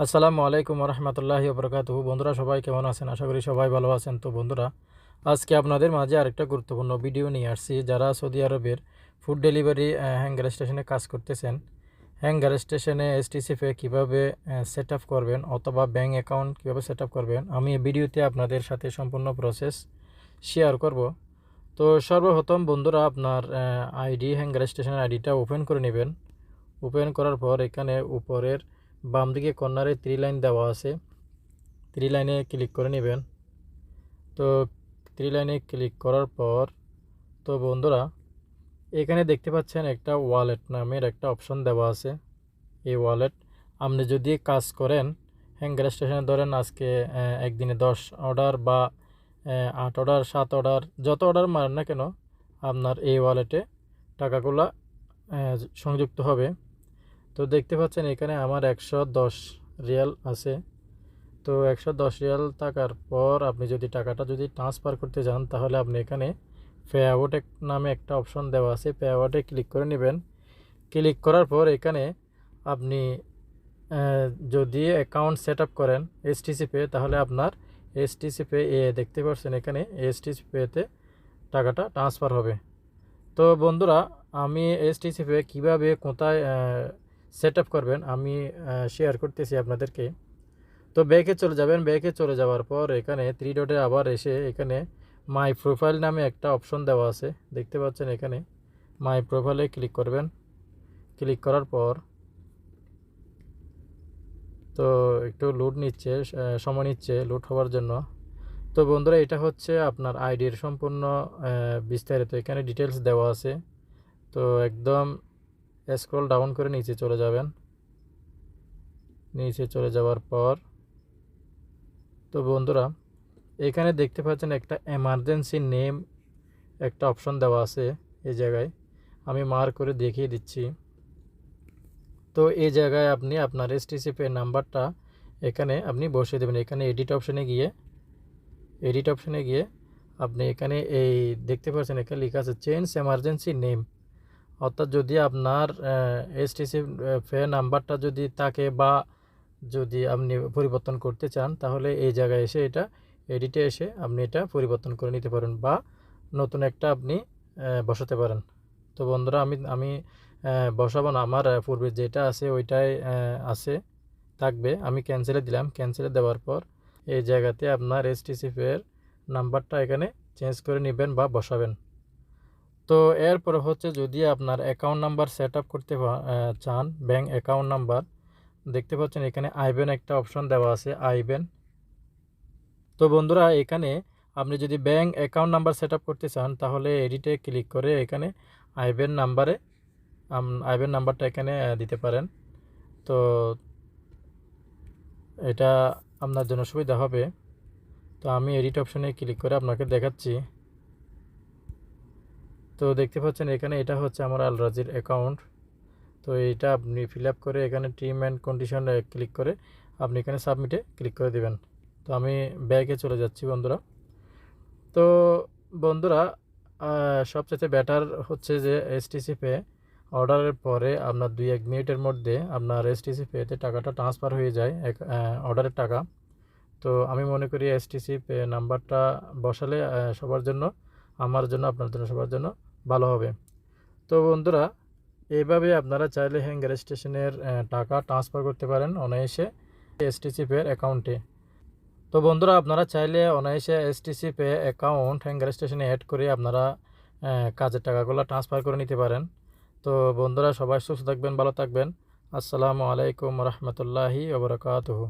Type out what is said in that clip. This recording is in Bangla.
আসসালামু আলাইকুম রহমতুল্লাহি বরকাতুহু বন্ধুরা, সবাই কেমন আছেন? আশা করি সবাই ভালো আছেন। তো বন্ধুরা, আজকে আপনাদের মাঝে আরেকটা গুরুত্বপূর্ণ ভিডিও নিয়ে আসছি। যারা সৌদি আরবের ফুড ডেলিভারি হ্যাঙ্গার স্টেশনে কাজ করতেছেন হ্যাঙ্গার স্টেশনে এসটিসি পে কীভাবে সেট আপ করবেন অথবা ব্যাঙ্ক অ্যাকাউন্ট কীভাবে সেট আপ করবেন, আমি এই ভিডিওতে আপনাদের সাথে সম্পূর্ণ প্রসেস শেয়ার করব। তো সর্বপ্রথম বন্ধুরা, আপনার আইডি হ্যাঙ্গার স্টেশনের আইডিটা ওপেন করে নেবেন। ওপেন করার পর এখানে উপরের বাম দিকে কর্নারে থ্রি লাইন দেওয়া আছে। থ্রি লাইনে ক্লিক করে নেবেন। তো থ্রি লাইনে ক্লিক করার পর, তো বন্ধুরা, এখানে দেখতে পাচ্ছেন একটা ওয়ালেট নামের একটা অপশন দেওয়া আছে। এই ওয়ালেট আপনি যদি কাজ করেন হ্যাঙ্গার স্টেশনে ধরেন আজকে একদিনে দশ অর্ডার বা আট অর্ডার সাত অর্ডার যত অর্ডার মারেন না কেন, আপনার এই ওয়ালেটে টাকাগুলো সংযুক্ত হবে। তো দেখতে পাচ্ছেন এখানে আমার একশো দশ রিয়াল আছে। তো একশো দশ রিয়াল থাকার পর আপনি যদি টাকাটা যদি ট্রান্সফার করতে যান, তাহলে আপনি এখানে পে আউট নামে একটা অপশন দেওয়া আছে। পে ক্লিক করে নেবেন। ক্লিক করার পর এখানে আপনি যদি অ্যাকাউন্ট সেট আপ করেন এসটিসি পে তাহলে আপনার এসটিসি পে এ দেখতে পাচ্ছেন এখানে এসটিসি পেতে টাকাটা ট্রান্সফার হবে। তো বন্ধুরা, আমি এসটিসি পে কীভাবে, কোথায় সেট আপ করবেন, আমি শেয়ার করতেছি আপনাদেরকে। তো ব্যাকে চলে যাবেন, ব্যাকে চলে যাওয়ার পর এখানে থ্রি ডটে আবার এসে এখানে মাই প্রোফাইল নামে একটা অপশন দেওয়া আছে। দেখতে পাচ্ছেন এখানে মাই প্রোফাইলে ক্লিক করবেন। ক্লিক করার পর তো একটু লোড নিচ্ছে সময় নিচ্ছে লোড হওয়ার জন্য। তো বন্ধুরা, এটা হচ্ছে আপনার আইডির সম্পূর্ণ বিস্তারিত। এখানে ডিটেলস দেওয়া আছে। তো একদম স্ক্রল ডাউন করে নিচে চলে যাবেন। নিচে চলে যাওয়ার পর, তো বন্ধুরা, এখানে দেখতে পাচ্ছেন একটা এমার্জেন্সি নেম একটা অপশন দেওয়া আছে এই জায়গায়। আমি মার্ক করে দেখিয়ে দিচ্ছি। তো এই জায়গায় আপনি আপনার এসটিসি পে নাম্বারটা এখানে আপনি বসিয়ে দেবেন। এখানে এডিট অপশনে গিয়ে এডিট অপশনে গিয়ে আপনি এখানে এই দেখতে পাচ্ছেন এখানে লেখা আছে চেঞ্জ এমার্জেন্সি নেম অর্থাৎ যদি আপনার এসটিসি পে নাম্বারটা যদি থাকে বা যদি আপনি পরিবর্তন করতে চান, তাহলে এই জায়গায় এসে এটা এডিটে এসে আপনি এটা পরিবর্তন করে নিতে পারেন বা নতুন একটা আপনি বসাতে পারেন। তো বন্ধুরা, আমি আমি বসাবো না। আমার পূর্বে যেটা আছে ওইটাই আছে, থাকবে। আমি ক্যান্সেলে দিলাম। ক্যান্সেলে দেওয়ার পর এই জায়গাতে আপনার এসটিসি পের নাম্বারটা এখানে চেঞ্জ করে নেবেন বা বসাবেন। তো এরপর হচ্ছে যদি আপনার অ্যাকাউন্ট নাম্বার সেট আপ করতে চান ব্যাঙ্ক অ্যাকাউন্ট নাম্বার দেখতে পাচ্ছেন এখানে আইবেন একটা অপশন দেওয়া আছে, আইবেন। তো বন্ধুরা, এখানে আপনি যদি ব্যাঙ্ক অ্যাকাউন্ট নাম্বার সেট করতে চান, তাহলে এডিটে ক্লিক করে এখানে আইবেন নাম্বারে আইবেন নাম্বারটা এখানে দিতে পারেন। তো এটা আপনার জন্য সুবিধা হবে। তো আমি এডিট অপশনে ক্লিক করে আপনাকে দেখাচ্ছি। তো দেখতে পাচ্ছেন এখানে এটা হচ্ছে আমার আলরাজির অ্যাকাউন্ট তো এইটা আপনি ফিল আপ করে এখানে টিম অ্যান্ড কন্ডিশন ক্লিক করে আপনি এখানে সাবমিটে ক্লিক করে দেবেন। তো আমি ব্যাগে চলে যাচ্ছি বন্ধুরা। তো বন্ধুরা সবচেয়ে বেটার হচ্ছে যে এসটিসি পে অর্ডারের পরে আপনার দুই, এক মিনিটের মধ্যে আপনার এসটিসি পেতে টাকাটা ট্রান্সফার হয়ে যায়, এক অর্ডারের টাকা। তো আমি মনে করি এসটিসি পে নাম্বারটা বসালে সবার জন্য, আমার জন্য, আপনার জন্য সবার জন্য ভালো হবে। তো বন্ধুরা এইভাবে আপনারা চাইলে হ্যাঙ্গার স্টেশনের টাকা ট্রান্সফার করতে পারেন অনায়াসে এসটিসি পের অ্যাকাউন্টে তো বন্ধুরা, আপনারা চাইলে অনায়াসে এসটিসি পে অ্যাকাউন্ট হ্যাঙ্গার স্টেশনে অ্যাড করে আপনারা কাজের টাকাগুলো ট্রান্সফার করে নিতে পারেন। তো বন্ধুরা, সবাই সুস্থ থাকবেন, ভালো থাকবেন। আসসালামু আলাইকুম রহমতুল্লাহি ওবরাকাতুহু